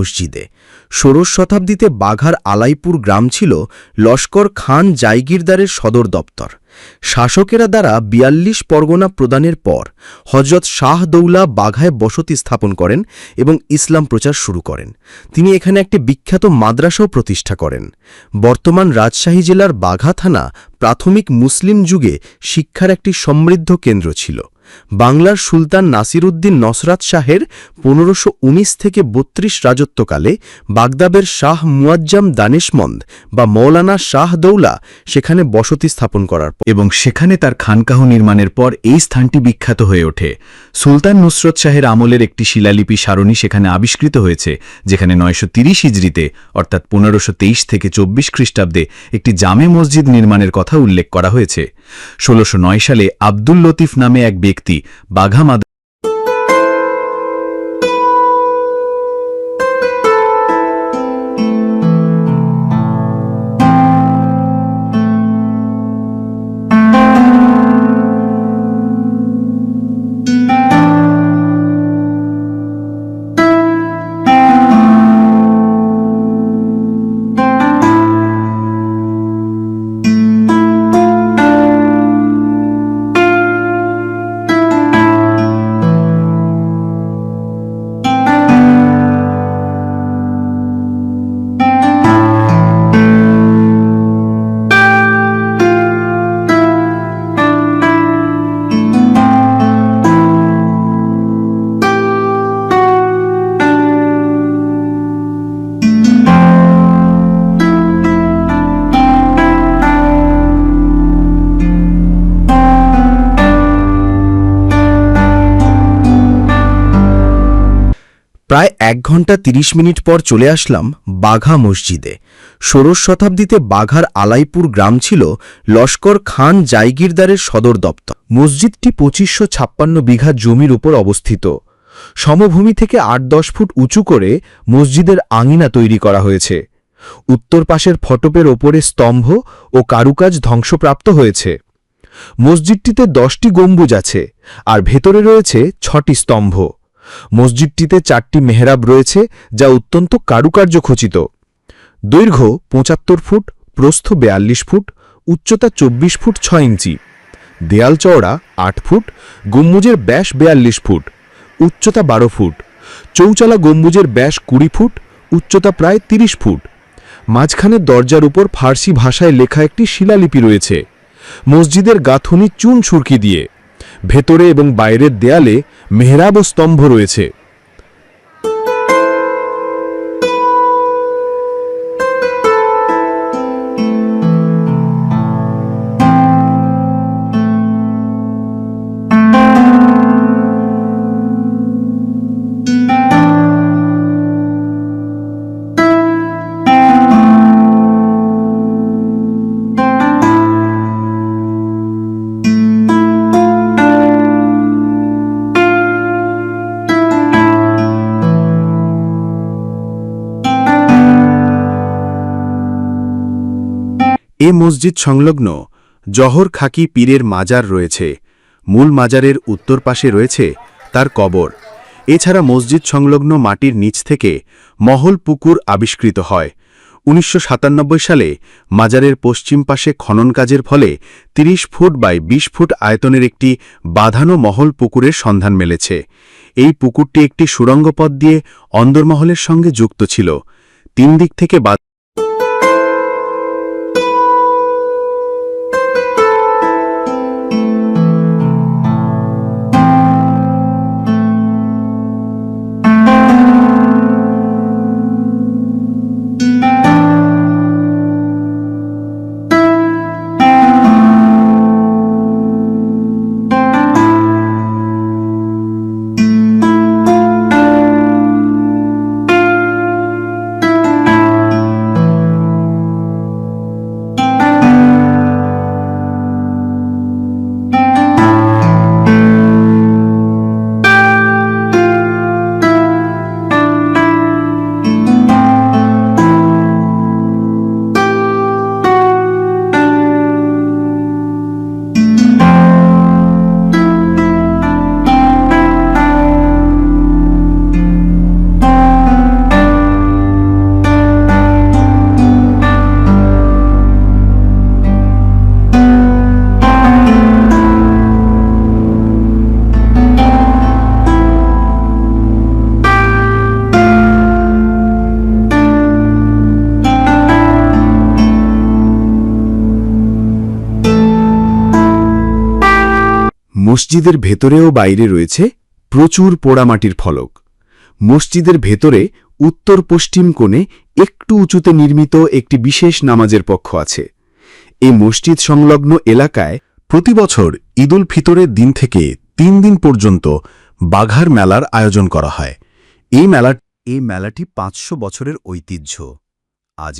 মসজিদে। ষোড়শ শতাব্দীতে বাঘার আলাইপুর গ্রাম ছিল লস্কর খান জাইগিরদারের সদর দপ্তর। শাসকেরা দ্বারা বিয়াল্লিশ পরগনা প্রদানের পর হজরত শাহ দৌলা বাঘায় বসতি স্থাপন করেন এবং ইসলাম প্রচার শুরু করেন। তিনি এখানে একটি বিখ্যাত মাদ্রাসাও প্রতিষ্ঠা করেন। বর্তমান রাজশাহী জেলার বাঘা থানা প্রাথমিক মুসলিম যুগে শিক্ষার একটি সমৃদ্ধ কেন্দ্র ছিল। বাংলার সুলতান নাসিরুদ্দিন নসরাত শাহের পনেরোশো থেকে বত্রিশ রাজত্বকালে বাগদাবের শাহ মুয়াজ্জাম দানেশমন্দ বা মৌলানা শাহ দৌলা সেখানে বসতি স্থাপন করার এবং সেখানে তার খানকাহ নির্মাণের পর এই স্থানটি বিখ্যাত হয়ে ওঠে। সুলতান নুসরত শাহের আমলের একটি শিলালিপি সারণী সেখানে আবিষ্কৃত হয়েছে, যেখানে নয়শো তিরিশ হিজড়িতে, অর্থাৎ পনেরোশো থেকে চব্বিশ খ্রিস্টাব্দে, একটি জামে মসজিদ নির্মাণের কথা উল্লেখ করা হয়েছে। ষোলোশো সালে আব্দুল লতিফ নামে এক ব্যক্তি বাঘা প্রায় এক ঘণ্টা ৩০ মিনিট পর চলে আসলাম বাঘা মসজিদে। ষোড়শ শতাব্দীতে বাঘার আলাইপুর গ্রাম ছিল লস্কর খান জাইগিরদারের সদর দপ্তর। মসজিদটি পঁচিশশো ছাপ্পান্ন বিঘা জমির উপর অবস্থিত। সমভূমি থেকে আট দশ ফুট উঁচু করে মসজিদের আঙিনা তৈরি করা হয়েছে। উত্তর পাশের ফটপের ওপরে স্তম্ভ ও কারুকাজ ধ্বংসপ্রাপ্ত হয়েছে। মসজিদটিতে দশটি গম্বুজ আছে আর ভেতরে রয়েছে ছটি স্তম্ভ। মসজিদটিতে চারটি মেহরাব রয়েছে যা অত্যন্ত কারুকার্য খচিত। দৈর্ঘ্য পঁচাত্তর ফুট, প্রস্থ বেয়াল্লিশ ফুট, উচ্চতা চব্বিশ ফুট ছয় ইঞ্চি। দেয়াল চওড়া আট ফুট, গম্বুজের ব্যাস বেয়াল্লিশ ফুট, উচ্চতা বারো ফুট। চৌচালা গম্বুজের ব্যাস কুড়ি ফুট, উচ্চতা প্রায় তিরিশ ফুট। মাঝখানে দরজার উপর ফার্সি ভাষায় লেখা একটি শিলালিপি রয়েছে। মসজিদের গাঁথনি চুন সুরকি দিয়ে। ভেতরে এবং বাইরের দেয়ালে মেহরাব ও স্তম্ভ রয়েছে। এ মসজিদ সংলগ্ন জহর খাকি পীরের মাজার রয়েছে। মূল মাজারের উত্তর পাশে রয়েছে তার কবর। এছাড়া মসজিদ সংলগ্ন মাটির নিচ থেকে মহল পুকুর আবিষ্কৃত হয়। উনিশশো সাতানব্বই সালে মাজারের পশ্চিম পাশে খনন কাজের ফলে ৩০ ফুট বাই ২০ ফুট আয়তনের একটি বাঁধানো মহল পুকুরের সন্ধান মেলেছে। এই পুকুরটি একটি সুড়ঙ্গ পথ দিয়ে অন্দরমহলের সঙ্গে যুক্ত ছিল। তিন দিক থেকে মসজিদের ভেতরে ও বাইরে রয়েছে প্রচুর পোড়ামাটির ফলক। মসজিদের ভেতরে উত্তর পশ্চিম কোণে একটু উঁচুতে নির্মিত একটি বিশেষ নামাজের পক্ষ আছে। এই মসজিদ সংলগ্ন এলাকায় প্রতি বছর ঈদুল ফিতরের দিন থেকে তিন দিন পর্যন্ত বাঘার মেলার আয়োজন করা হয়। এই মেলা এই মেলাটি পাঁচশো বছরের ঐতিহ্য। আজ